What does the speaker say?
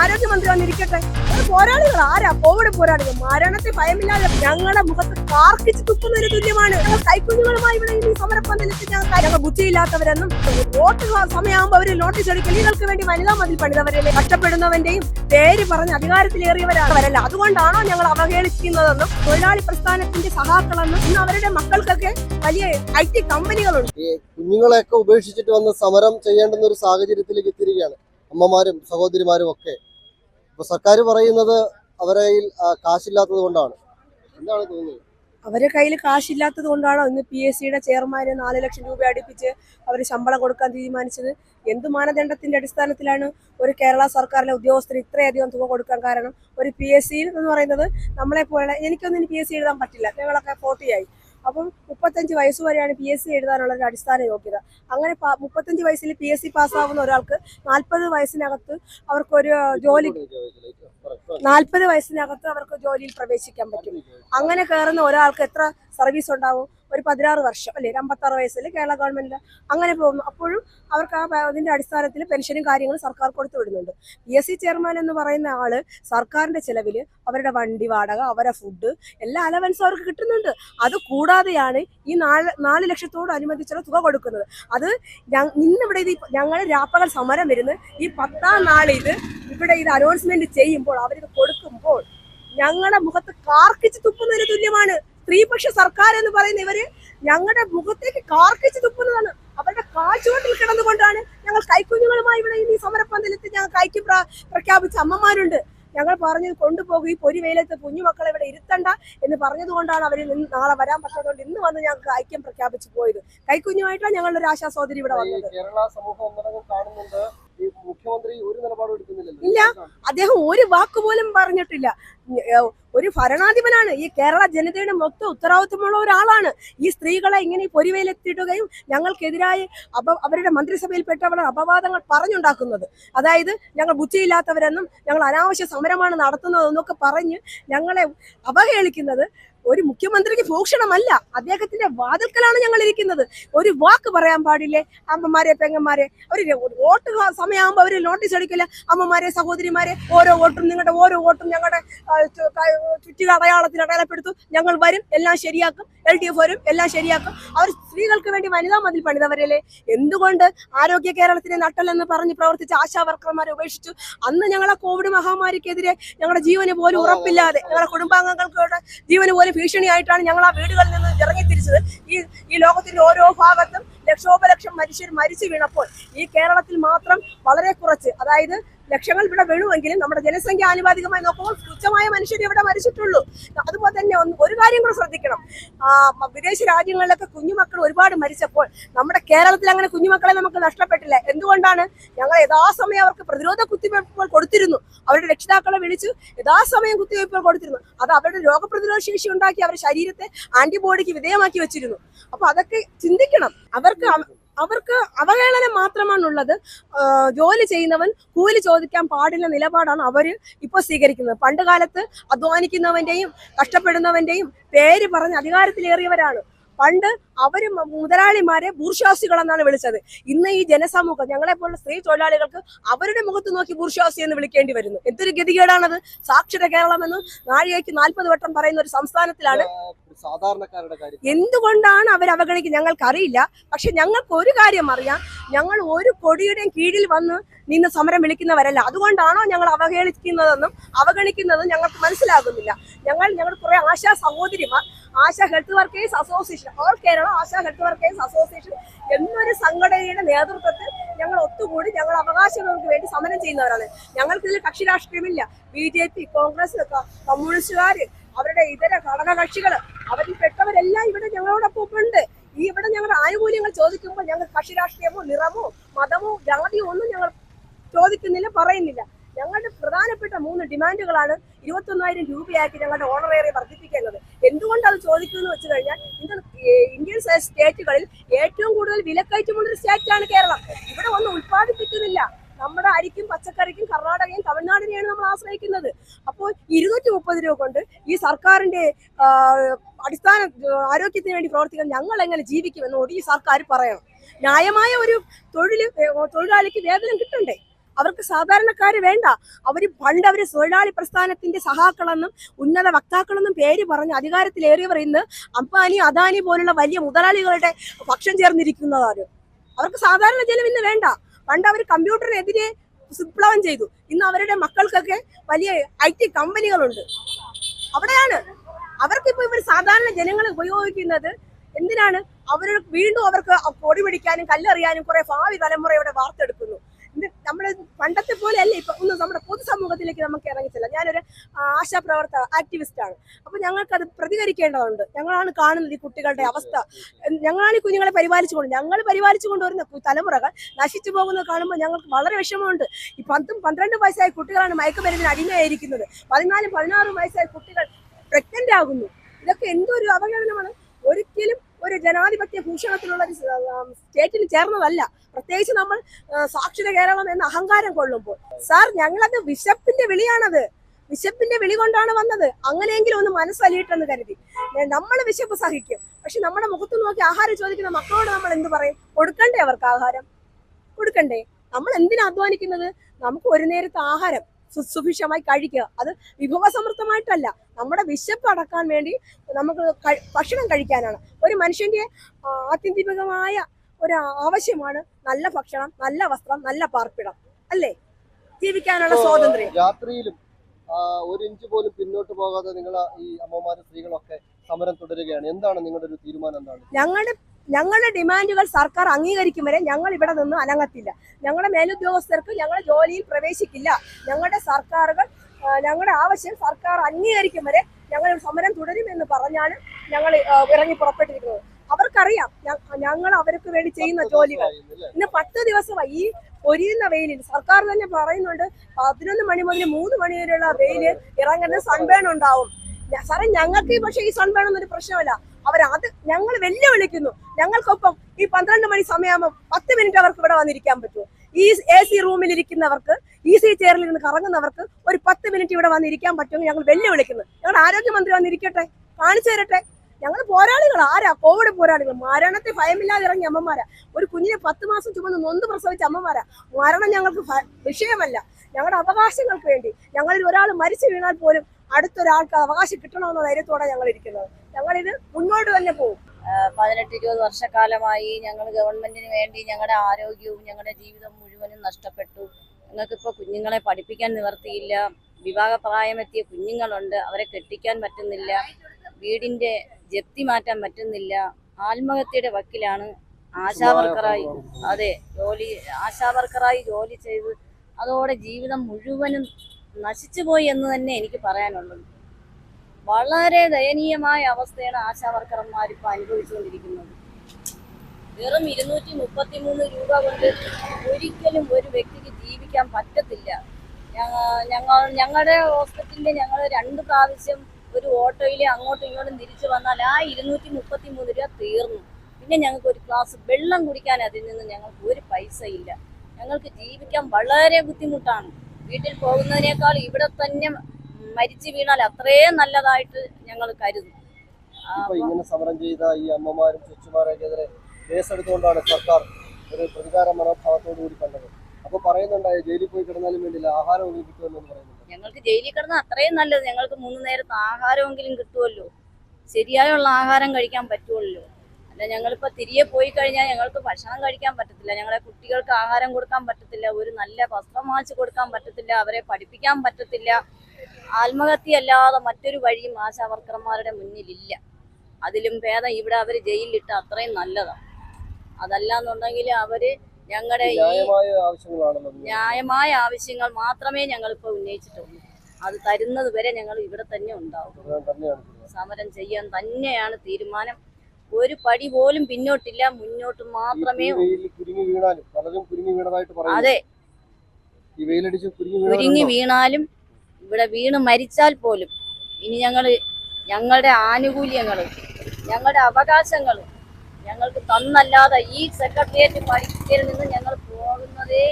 ആരോഗ്യമന്ത്രി വന്നിരിക്കട്ടെ? പോരാളികൾ ആരാ? കോവിഡ് പോരാളികൾ. മരണത്തെ ഭയമില്ലാതെ ഞങ്ങളുടെ മുഖത്ത് കാർക്കിച്ച് തുപ്പുന്നതിന് തുല്യമാണ്. ഞങ്ങൾ കൈക്കുഞ്ഞുങ്ങളുമായി ഇവിടെ ഈ സമരപ്പന്തലത്തിൽ ഞങ്ങൾ ഞങ്ങൾ ബുദ്ധിയില്ലാത്തവരെന്നും വോട്ട് സമയമാകുമ്പോൾ അവർ നോട്ടീസ് എടുക്കൽ ഇവർക്ക് വേണ്ടി വനിതാ മതിൽ പണിതവരല്ലേ കഷ്ടപ്പെടുന്നവന്റെയും പേര് പറഞ്ഞ് അധികാരത്തിലേറിയവരാണ് അവരല്ല. അതുകൊണ്ടാണോ ഞങ്ങൾ അവഹേളിക്കുന്നതെന്നും തൊഴിലാളി പ്രസ്ഥാനത്തിന്റെ സഹാക്കളെന്നും ഇന്ന് അവരുടെ മക്കൾക്കൊക്കെ വലിയ ഐ ടി കമ്പനികളുണ്ട്. കുഞ്ഞുങ്ങളെയൊക്കെ ഉപേക്ഷിച്ചിട്ട് വന്ന് സമരം ചെയ്യേണ്ടുന്ന ഒരു സാഹചര്യത്തിലേക്ക് എത്തിയിരിക്കുകയാണ്. അമ്മമാരും സഹോദരിമാരും ഒക്കെ. ഇപ്പൊ സർക്കാർ പറയുന്നത് അവരെ കയ്യിൽ കാശില്ലാത്തത് കൊണ്ടാണ്. എന്താണ് തോന്നുന്നത്? അവരെ കയ്യിൽ കാശില്ലാത്തത് കൊണ്ടാണോ ഇന്ന് പി എസ് സിയുടെ ചെയർമാന് നാല് ലക്ഷം രൂപ അടുപ്പിച്ച് അവർ ശമ്പളം കൊടുക്കാൻ തീരുമാനിച്ചത്? എന്ത് മാനദണ്ഡത്തിന്റെ അടിസ്ഥാനത്തിലാണ് ഒരു കേരള സർക്കാരിലെ ഉദ്യോഗസ്ഥന് ഇത്രയധികം തുക കൊടുക്കാൻ കാരണം? ഒരു പി എസ് സി എന്ന് പറയുന്നത് നമ്മളെ പോലെ എനിക്കൊന്നും പി എസ് സി എഴുതാൻ പറ്റില്ല. ഞങ്ങളൊക്കെ ഫോർട്ടിയായി അപ്പം മുപ്പത്തഞ്ച് വയസ്സ് വരെയാണ് പി എസ് സി എഴുതാനുള്ള ഒരു അടിസ്ഥാന യോഗ്യത. അങ്ങനെ മുപ്പത്തഞ്ച് വയസ്സിൽ പി എസ് സി പാസ്സാവുന്ന ഒരാൾക്ക് നാൽപ്പത് വയസ്സിനകത്ത് അവർക്കൊരു ജോലി നാൽപ്പത് വയസ്സിനകത്ത് അവർക്ക് ജോലിയിൽ പ്രവേശിക്കാൻ പറ്റും. അങ്ങനെ കയറുന്ന ഒരാൾക്ക് എത്ര സർവീസ് ഉണ്ടാവും? ഒരു പതിനാറ് വർഷം അല്ലെ? അമ്പത്താറ് വയസ്സിൽ കേരള ഗവൺമെന്റ് അങ്ങനെ പോകുന്നു. അപ്പോഴും അവർക്ക് ആ അതിന്റെ അടിസ്ഥാനത്തിൽ പെൻഷനും കാര്യങ്ങളും സർക്കാർ കൊടുത്തു വിടുന്നുണ്ട്. പി എസ് സി ചെയർമാൻ എന്ന് പറയുന്ന ആൾ സർക്കാരിന്റെ ചെലവിൽ അവരുടെ വണ്ടി വാടക അവരുടെ ഫുഡ് എല്ലാ അലവൻസും അവർക്ക് കിട്ടുന്നുണ്ട്. അത് കൂടാതെയാണ് ഈ നാല് നാല് ലക്ഷത്തോട് അനുബന്ധിച്ചുള്ള തുക കൊടുക്കുന്നത്. അത് ഇന്നിവിടെ ഇത് ഞങ്ങൾ രാപ്പകൽ സമരം വരുന്ന. ഈ പത്താം നാളിത് ഇവിടെ ഇത് അനൗൺസ്മെന്റ് ചെയ്യുമ്പോൾ അവരിത് കൊടുക്കുമ്പോൾ ഞങ്ങളുടെ മുഖത്ത് കാർക്കിച്ച് തുപ്പുന്നതിന് തുല്യമാണ്. സ്ത്രീപക്ഷ സർക്കാർ എന്ന് പറയുന്ന ഇവർ ഞങ്ങളുടെ മുഖത്തേക്ക് കാർക്കിച്ച് തുപ്പുന്നതാണ്. അവരുടെ കാച്ചുവട്ടിൽ കിടന്നുകൊണ്ടാണ് ഞങ്ങൾ കൈക്കുഞ്ഞുങ്ങളുമായി ഇവിടെ ഈ സമരപ്പന്തലത്തിൽ ഞങ്ങൾ കൈക്ക് പ്രഖ്യാപിച്ച അമ്മമാരുണ്ട്. ഞങ്ങൾ പറഞ്ഞു കൊണ്ടുപോകും ഈ പൊരി വെയിലത്ത് കുഞ്ഞുമക്കളെ ഇവിടെ ഇരുത്തണ്ട എന്ന് പറഞ്ഞതുകൊണ്ടാണ് അവർ നാളെ വരാൻ പറ്റാത്തതുകൊണ്ട് ഇന്ന് വന്ന് ഞങ്ങൾക്ക് ഐക്യം പ്രഖ്യാപിച്ചു പോയത്. കൈക്കുഞ്ഞുമായിട്ടാണ് ഞങ്ങളുടെ ഒരു ആശാസോദരി ഇവിടെ വന്നത്. കേരള സമൂഹം കാണുന്നുണ്ട് ഇല്ല. അദ്ദേഹം ഒരു വാക്ക് പോലും പറഞ്ഞിട്ടില്ല. ഒരു ഭരണാധിപനാണ്. ഈ കേരള ജനതയുടെ മൊത്തം ഉത്തരവാദിത്വമുള്ള ഒരാളാണ്. ഈ സ്ത്രീകളെ ഇങ്ങനെ പൊരിവയിലെത്തിയിടുകയും ഞങ്ങൾക്കെതിരായി അപ അവരുടെ മന്ത്രിസഭയിൽപ്പെട്ടവരുടെ അപവാദങ്ങൾ പറഞ്ഞുണ്ടാക്കുന്നത്. അതായത് ഞങ്ങൾ ബുദ്ധിയില്ലാത്തവരെന്നും ഞങ്ങൾ അനാവശ്യ സമരമാണ് നടത്തുന്നതെന്നൊക്കെ പറഞ്ഞ് ഞങ്ങളെ അവഹേളിക്കുന്നത് ഒരു മുഖ്യമന്ത്രിക്ക് ഭൂഷണമല്ല. അദ്ദേഹത്തിന്റെ വാതിൽക്കലാണ് ഞങ്ങൾ ഇരിക്കുന്നത് ഒരു വാക്ക് പറയാൻ പാടില്ലേ? അമ്മമാരെ പെങ്ങന്മാരെ ഒരു വോട്ട് സമയമാകുമ്പോൾ അവർ നോട്ടീസ് അടിക്കില്ല അമ്മമാരെ സഹോദരിമാരെ ഓരോ വോട്ടും നിങ്ങളുടെ ഓരോ വോട്ടും ഞങ്ങളുടെ ചുറ്റിക അടയാളത്തിൽ അടയാളപ്പെടുത്തും. ഞങ്ങൾ വരും എല്ലാം ശരിയാക്കും. എൽ ഡി എഫ് വരും എല്ലാം ശരിയാക്കും. അവർ സ്ത്രീകൾക്ക് വേണ്ടി വനിതാ മതിൽ പണിതവരല്ലേ? എന്തുകൊണ്ട് ആരോഗ്യ കേരളത്തിനെ നട്ടലെന്ന് പറഞ്ഞ് പ്രവർത്തിച്ച ആശാ വർക്കർമാരെ ഉപേക്ഷിച്ചു? അന്ന് ഞങ്ങളെ കോവിഡ് മഹാമാരിക്കെതിരെ ഞങ്ങളുടെ ജീവന് പോലും ഉറപ്പില്ലാതെ ഞങ്ങളുടെ കുടുംബാംഗങ്ങൾക്ക് ജീവന് പോലും ഭീഷണിയായിട്ടാണ് ഞങ്ങൾ ആ വീടുകളിൽ നിന്ന് ഇറങ്ങി തിരിച്ചത് ഈ ഈ ലോകത്തിന്റെ ഓരോ ഭാഗത്തും ലക്ഷോപലക്ഷം മനുഷ്യർ മരിച്ചു വീണപ്പോൾ ഈ കേരളത്തിൽ മാത്രം വളരെ കുറച്ച് അതായത് ലക്ഷങ്ങൾ ഇവിടെ വീണുവെങ്കിലും നമ്മുടെ ജനസംഖ്യ ആനുപാതികമായി നോക്കുമ്പോൾ തുച്ഛമായ മനുഷ്യർ ഇവിടെ മരിച്ചിട്ടുള്ളൂ. അതുപോലെ തന്നെ ഒരു കാര്യം കൂടെ ശ്രദ്ധിക്കണം. വിദേശ രാജ്യങ്ങളിലൊക്കെ കുഞ്ഞുമക്കൾ ഒരുപാട് മരിച്ചപ്പോൾ നമ്മുടെ കേരളത്തിൽ അങ്ങനെ കുഞ്ഞുമക്കളെ നമുക്ക് നഷ്ടപ്പെട്ടില്ല. എന്തുകൊണ്ടാണ്? ഞങ്ങൾ യഥാസമയം അവർക്ക് പ്രതിരോധ കുത്തിവയ്പ്പുകൾ കൊടുത്തിരുന്നു. അവരുടെ രക്ഷിതാക്കളെ വിളിച്ചു യഥാസമയം കുത്തിവയ്പ്പുകൾ കൊടുത്തിരുന്നു. അത് അവരുടെ രോഗപ്രതിരോധ ശേഷി ഉണ്ടാക്കി അവരുടെ ശരീരത്തെ ആന്റിബോഡിക്ക് വിധേയമാക്കി വെച്ചിരുന്നു. അപ്പൊ അതൊക്കെ ചിന്തിക്കണം. അവർക്ക് അവ- അവർക്ക് അവഹേളനം മാത്രമാണുള്ളത്. ജോലി ചെയ്യുന്നവൻ കൂലി ചോദിക്കാൻ പാടില്ല നിലപാടാണ് അവർ ഇപ്പോൾ സ്വീകരിക്കുന്നത്. പണ്ട് കാലത്ത് അധ്വാനിക്കുന്നവന്റെയും കഷ്ടപ്പെടുന്നവന്റെയും പേര് പറഞ്ഞ് അധികാരത്തിലേറിയവരാണ്. പണ്ട് അവർ മുതലാളിമാരെ ബൂർഷ്വാസികൾ എന്നാണ് വിളിച്ചത്. ഇന്ന് ഈ ജനസമൂഹം ഞങ്ങളെ പോലുള്ള സ്ത്രീ തൊഴിലാളികൾക്ക് അവരുടെ മുഖത്ത് നോക്കി ബൂർഷ്വാസി എന്ന് വിളിക്കേണ്ടി വരുന്നു. എന്തൊരു ഗതികേടാണത്? സാക്ഷര കേരളം എന്ന് നാഴികയ്ക്ക് നാൽപ്പത് വട്ടം പറയുന്ന ഒരു സംസ്ഥാനത്തിലാണ് സാധാരണക്കാരുടെ കാര്യം എന്തുകൊണ്ടാണ് അവർ അവഗണിക്കുന്നത് ഞങ്ങൾക്കറിയില്ല. പക്ഷെ ഞങ്ങൾക്ക് ഒരു കാര്യം അറിയാം. ഞങ്ങൾ ഒരു കൊടിയുടെയും കീഴിൽ വന്ന് നിന്ന് സമരം വിളിക്കുന്നവരല്ല. അതുകൊണ്ടാണോ ഞങ്ങൾ അവഹേളിക്കുന്നതെന്നും അവഗണിക്കുന്നതും ഞങ്ങൾക്ക് മനസ്സിലാകുന്നില്ല. ഞങ്ങൾ ഞങ്ങൾ കുറെ ആശാ സഹോദരിമാർ ASHA health workers association all Kerala ASHA health workers association എന്നൊരു സംഘടനയുടെ നേതൃത്വത്തിൽ ഞങ്ങൾ ഒത്തുകൂടി ഞങ്ങൾ അവകാശങ്ങൾക്ക് വേണ്ടി സമരം ചെയ്യുന്നവരാണ്. ഞങ്ങൾക്കിതിൽ കക്ഷി രാഷ്ട്രീയമില്ല. ബി ജെ പി കോൺഗ്രസ് കമ്മ്യൂണിസ്റ്റുകാർ അവരുടെ ഇതര ഘടകകക്ഷികൾ അവരിൽ പെട്ടവരെല്ലാം ഇവിടെ ഞങ്ങളോടൊപ്പം ഉണ്ട്. ഈ ഇവിടെ ഞങ്ങൾ ആനുകൂല്യങ്ങൾ ചോദിക്കുമ്പോൾ ഞങ്ങൾ കക്ഷി രാഷ്ട്രീയമോ നിറമോ മതമോ ജാതിയോ ഒന്നും ഞങ്ങൾ ചോദിക്കുന്നില്ല പറയുന്നില്ല. ഞങ്ങളുടെ പ്രധാനപ്പെട്ട മൂന്ന് ഡിമാൻഡുകളാണ് ഇരുപത്തൊന്നായിരം രൂപയാക്കി ഞങ്ങളുടെ ഓണറേറെ വർദ്ധിപ്പിക്കുന്നത്. എന്തുകൊണ്ട് അത് ചോദിക്കുമെന്ന് വെച്ച് കഴിഞ്ഞാൽ ഇന്ത്യൻ സ്റ്റേറ്റുകളിൽ ഏറ്റവും കൂടുതൽ വിലക്കയറ്റമുള്ള ഒരു സ്റ്റേറ്റാണ് കേരളം. ഇവിടെ ഒന്നും ഉത്പാദിപ്പിക്കുന്നില്ല നമ്മുടെ അരിക്കും പച്ചക്കറിക്കും കർണാടകയും തമിഴ്നാടിനെയാണ് നമ്മൾ ആശ്രയിക്കുന്നത്. അപ്പോൾ ഇരുന്നൂറ്റി മുപ്പത് രൂപ കൊണ്ട് ഈ സർക്കാരിന്റെ അടിസ്ഥാന ആരോഗ്യത്തിന് വേണ്ടി പ്രവർത്തിക്കാൻ ഞങ്ങൾ എങ്ങനെ ജീവിക്കുമെന്നോട് ഈ സർക്കാർ പറയണം. ന്യായമായ ഒരു തൊഴിൽ തൊഴിലാളിക്ക് വേതനം കിട്ടണ്ടേ? അവർക്ക് സാധാരണക്കാർ വേണ്ട. അവർ പണ്ട് അവർ തൊഴിലാളി പ്രസ്ഥാനത്തിന്റെ സഹാക്കളെന്നും ഉന്നത വക്താക്കളെന്നും പേര് പറഞ്ഞ് അധികാരത്തിലേറിയവർ ഇന്ന് അംബാനി അദാനി പോലുള്ള വലിയ മുതലാളികളുടെ പക്ഷം ചേർന്നിരിക്കുന്നതാണ്. അവർക്ക് സാധാരണ ജനം ഇന്ന് വേണ്ട. പണ്ട് അവർ കമ്പ്യൂട്ടറിനെതിരെ വിപ്ലവം ചെയ്തു. ഇന്ന് അവരുടെ മക്കൾക്കൊക്കെ വലിയ ഐ ടി കമ്പനികളുണ്ട്. അവിടെയാണ്. അവർക്കിപ്പോ ഇവർ സാധാരണ ജനങ്ങൾ ഉപയോഗിക്കുന്നത് എന്തിനാണ്? അവർ വീണ്ടും അവർക്ക് പൊടി പിടിക്കാനും കല്ലെറിയാനും കുറെ ഭാവി തലമുറയുടെ വാർത്തെടുക്കുന്നു. ഇത് നമ്മൾ പണ്ടത്തെ പോലെ അല്ല ഇപ്പൊ ഒന്ന് നമ്മുടെ പൊതുസമൂഹത്തിലേക്ക് നമുക്ക് ഇറങ്ങിച്ചില്ല. ഞാനൊരു ആശാപ്രവർത്തക ആക്ടിവിസ്റ്റ് ആണ് അപ്പൊ ഞങ്ങൾക്ക് അത് പ്രതികരിക്കേണ്ടതുണ്ട്. ഞങ്ങളാണ് കാണുന്നത് ഈ കുട്ടികളുടെ അവസ്ഥ. ഞങ്ങളാണ് ഈ കുഞ്ഞുങ്ങളെ പരിപാലിച്ചുകൊണ്ട് ഞങ്ങൾ പരിപാലിച്ചു കൊണ്ടുവരുന്ന തലമുറകൾ നശിച്ചു പോകുന്നത് കാണുമ്പോൾ ഞങ്ങൾക്ക് വളരെ വിഷമമുണ്ട്. ഈ പത്തും പന്ത്രണ്ട് വയസ്സായ കുട്ടികളാണ് മയക്കുമരുന്നിന് അടിമയായിരിക്കുന്നത്. പതിനാലും പതിനാറും വയസ്സായ കുട്ടികൾ പ്രഗ്നന്റ് ആകുന്നു. ഇതൊക്കെ എന്തൊരു അവഗണനമാണ്? ഒരിക്കലും ഒരു ജനാധിപത്യ ഭൂഷണത്തിലുള്ള ഒരു സ്റ്റേറ്റിന് ചേർന്നതല്ല. പ്രത്യേകിച്ച് നമ്മൾ സാക്ഷര കേരളം എന്ന അഹങ്കാരം കൊള്ളുമ്പോൾ. സാർ ഞങ്ങളത് വിശപ്പിന്റെ വിളിയാണത്. വിശപ്പിന്റെ വിളി കൊണ്ടാണ് വന്നത്. അങ്ങനെയെങ്കിലും ഒന്ന് മനസ്സലിയിട്ടെന്ന് കരുതി. നമ്മൾ വിശപ്പ് സഹിക്കും. പക്ഷെ നമ്മുടെ മുഖത്ത് നോക്കി ആഹാരം ചോദിക്കുന്ന മക്കളോട് നമ്മൾ എന്ത് പറയും? കൊടുക്കണ്ടേ അവർക്ക് ആഹാരം? കൊടുക്കണ്ടേ? നമ്മൾ എന്തിനാ അധ്വാനിക്കുന്നത്? നമുക്ക് ഒരു നേരത്തെ ആഹാരം. സുഭിക്ഷമായി കഴിക്കുക. അത് വിഭവസമൃദ്ധമായിട്ടല്ല. നമ്മുടെ വിശപ്പ് അടക്കാൻ വേണ്ടി നമുക്ക് ഭക്ഷണം കഴിക്കാനാണ്. ഒരു മനുഷ്യന്റെ ആത്യന്തികമായ ഒരു ആവശ്യമാണ് നല്ല ഭക്ഷണം നല്ല വസ്ത്രം നല്ല പാർപ്പിടം. അല്ലേ? ജീവിക്കാനുള്ള സ്വാതന്ത്ര്യം. രാത്രിയിലും ഒരു ഇഞ്ച് പോലും പിന്നോട്ട് പോകാതെ നിങ്ങൾ ഈ അമ്മമാരും സ്ത്രീകളൊക്കെ സമരം തുടരുകയാണ്. എന്താണ് നിങ്ങളുടെ ഒരു തീരുമാനം എന്താണ്? ഞങ്ങളുടെ ഞങ്ങളുടെ ഡിമാൻഡുകൾ സർക്കാർ അംഗീകരിക്കും വരെ ഞങ്ങൾ ഇവിടെ നിന്ന് അനങ്ങത്തില്ല. ഞങ്ങളുടെ മേലുദ്യോഗസ്ഥർക്ക് ഞങ്ങൾ ജോലിയിൽ പ്രവേശിക്കില്ല. ഞങ്ങളുടെ സർക്കാരുകൾ ഞങ്ങളുടെ ആവശ്യം സർക്കാർ അംഗീകരിക്കും വരെ ഞങ്ങൾ സമരം തുടരുമെന്ന് പറഞ്ഞാണ് ഞങ്ങൾ ഇറങ്ങി പുറപ്പെട്ടിരിക്കുന്നത്. അവർക്കറിയാം ഞങ്ങൾ അവർക്ക് വേണ്ടി ചെയ്യുന്ന ജോലികൾ? ഇന്ന് പത്ത് ദിവസമായി ഈ പൊരിയുന്ന വെയിലിൽ സർക്കാർ തന്നെ പറയുന്നുണ്ട് പതിനൊന്ന് മണി മുതൽ മൂന്ന് മണി വരെയുള്ള വെയിൽ ഇറങ്ങുന്ന സൺബേൺ ഉണ്ടാവും. സാറേ ഞങ്ങൾക്ക് പക്ഷേ ഈ സൺബേൺ ഒരു പ്രശ്നമല്ല. അവരത് ഞങ്ങൾ വെല്ലുവിളിക്കുന്നു. ഞങ്ങൾക്കൊപ്പം ഈ പന്ത്രണ്ട് മണി സമയമാകുമ്പോൾ പത്ത് മിനിറ്റ് അവർക്ക് ഇവിടെ വന്നിരിക്കാൻ പറ്റുമോ? ഈ എ സി റൂമിൽ ഇരിക്കുന്നവർക്ക് ഇ സി ചെയറിൽ നിന്ന് കറങ്ങുന്നവർക്ക് ഒരു പത്ത് മിനിറ്റ് ഇവിടെ വന്നിരിക്കാൻ പറ്റുമെന്ന് ഞങ്ങൾ വെല്ലുവിളിക്കുന്നു. ഞങ്ങളുടെ ആരോഗ്യമന്ത്രി വന്നിരിക്കട്ടെ? കാണിച്ചു തരട്ടെ? ഞങ്ങൾ പോരാളികൾ ആരാ? കോവിഡ് പോരാളികൾ മരണത്തെ ഭയമില്ലാതെ ഇറങ്ങിയ അമ്മമാരാ. ഒരു കുഞ്ഞിനെ പത്ത് മാസം ചുമന്ന് നൊന്ത് പ്രസവിച്ച അമ്മമാരാ. മരണം ഞങ്ങൾക്ക് വിഷയമല്ല. ഞങ്ങളുടെ അവകാശങ്ങൾക്ക് വേണ്ടി ഞങ്ങളിൽ ഒരാൾ മരിച്ചു വീണാൽ പോലും അടുത്തൊരാൾക്ക് അവകാശം കിട്ടണമെന്ന ധൈര്യത്തോടെ ഞങ്ങൾ ഇരിക്കുന്നത് ഞങ്ങളിത് മുന്നോട്ട് തന്നെ പോകും. പതിനെട്ട് ഇരുപത് വർഷക്കാലമായി ഞങ്ങൾ ഗവൺമെന്റിന് വേണ്ടി ഞങ്ങളുടെ ആരോഗ്യവും ഞങ്ങളുടെ ജീവിതം മുഴുവനും നഷ്ടപ്പെട്ടു. ഞങ്ങൾക്കിപ്പോൾ കുഞ്ഞുങ്ങളെ പഠിപ്പിക്കാൻ നിവർത്തിയില്ല. വിവാഹപ്രായമെത്തിയ കുഞ്ഞുങ്ങളുണ്ട്. അവരെ കെട്ടിക്കാൻ പറ്റുന്നില്ല. വീടിന്റെ ജപ്തി മാറ്റാൻ പറ്റുന്നില്ല. ആത്മഹത്യയുടെ വക്കിലാണ് ആശാവർക്കറായി അതെ ജോലി ആശാവർക്കറായി ജോലി ചെയ്ത് അതോടെ ജീവിതം മുഴുവനും നശിച്ചുപോയി എന്ന് തന്നെ എനിക്ക് പറയാനുള്ളത്. വളരെ ദയനീയമായ അവസ്ഥയാണ് ആശാവർക്കർമാർ ഇപ്പോൾ അനുഭവിച്ചുകൊണ്ടിരിക്കുന്നത്. വെറും ഇരുന്നൂറ്റി മുപ്പത്തി മൂന്ന് രൂപ കൊണ്ട് ഒരിക്കലും ഒരു വ്യക്തിക്ക് ജീവിക്കാൻ പറ്റത്തില്ല. ഞങ്ങൾ ഞങ്ങളുടെ ഹോസ്പിറ്റലിൽ ഞങ്ങൾ രണ്ട് പ്രാവശ്യം ഒരു ഓട്ടോയിൽ അങ്ങോട്ടും ഇങ്ങോട്ടും തിരിച്ചു വന്നാൽ ആ ഇരുന്നൂറ്റി മുപ്പത്തി മൂന്ന് രൂപ തീർന്നു. പിന്നെ ഞങ്ങൾക്ക് ഒരു ഗ്ലാസ് വെള്ളം കുടിക്കാൻ അതിൽ നിന്ന് ഞങ്ങൾക്ക് ഒരു പൈസ ഇല്ല ഞങ്ങൾക്ക് ജീവിക്കാൻ വളരെ ബുദ്ധിമുട്ടാണ്. വീട്ടിൽ പോകുന്നതിനേക്കാൾ ഇവിടെ തന്നെ മരിച്ചു വീണാൽ അത്രയും നല്ലതായിട്ട് ഞങ്ങൾ കരുതും. ഇങ്ങനെ സമരം ചെയ്ത ഈ അമ്മമാരും ചുച്ചുമാരൊക്കെതിരെ കേസെടുത്തുകൊണ്ടാണ് സർക്കാർ ഒരു പ്രതികാര മനോഭാവത്തോടു കൂടി കണ്ടത്. അപ്പൊ പറയുന്നുണ്ടായ ജയിലിൽ പോയി കിടന്നാലും വേണ്ടില്ല ആഹാരം ഉപയോഗിക്കുമെന്ന് പറയുന്നുണ്ട്. ഞങ്ങൾക്ക് ജയിലിൽ കിടന്ന അത്രയും നല്ലത്. ഞങ്ങൾക്ക് മൂന്ന് നേരത്തെ ആഹാരമെങ്കിലും കിട്ടുമല്ലോ. ശരിയായുള്ള ആഹാരം കഴിക്കാൻ പറ്റുമല്ലോ. അല്ല ഞങ്ങളിപ്പോ തിരികെ പോയി കഴിഞ്ഞാൽ ഞങ്ങൾക്ക് ഭക്ഷണം കഴിക്കാൻ പറ്റത്തില്ല. ഞങ്ങളെ കുട്ടികൾക്ക് ആഹാരം കൊടുക്കാൻ പറ്റത്തില്ല. ഒരു നല്ല വസ്ത്രം വാങ്ങിച്ചു കൊടുക്കാൻ പറ്റത്തില്ല. അവരെ പഠിപ്പിക്കാൻ പറ്റത്തില്ല. ആത്മഹത്യ അല്ലാതെ മറ്റൊരു വഴിയും ആശാവർക്കർമാരുടെ മുന്നിലില്ല. അതിലും ഭേദം ഇവിടെ അവർ ജയിലിലിട്ട് അത്രയും നല്ലതാണ് അതല്ലാന്നുണ്ടെങ്കിൽ അവർ ഞങ്ങളുടെ ഈ ന്യായമായ ആവശ്യങ്ങൾ മാത്രമേ ഞങ്ങളിപ്പോൾ ഉന്നയിച്ചിട്ടുള്ളൂ. അത് തരുന്നത് വരെ ഞങ്ങൾ ഇവിടെ തന്നെ ഉണ്ടാവും. സമരം ചെയ്യാൻ തന്നെയാണ് തീരുമാനം. ഒരു പടി പോലും പിന്നോട്ടില്ല മുന്നോട്ട് മാത്രമേ അതെ. കുരുങ്ങി വീണാലും ഇവിടെ വീണ് മരിച്ചാൽ പോലും ഇനി ഞങ്ങൾ ഞങ്ങളുടെ ആനുകൂല്യങ്ങൾ ഞങ്ങളുടെ അവകാശങ്ങൾ ഞങ്ങൾക്ക് തന്നല്ലാതെ ഈ സെക്രട്ടേറിയറ്റ് പഠിക്കൽ നിന്ന് ഞങ്ങൾ പോകുന്നതേ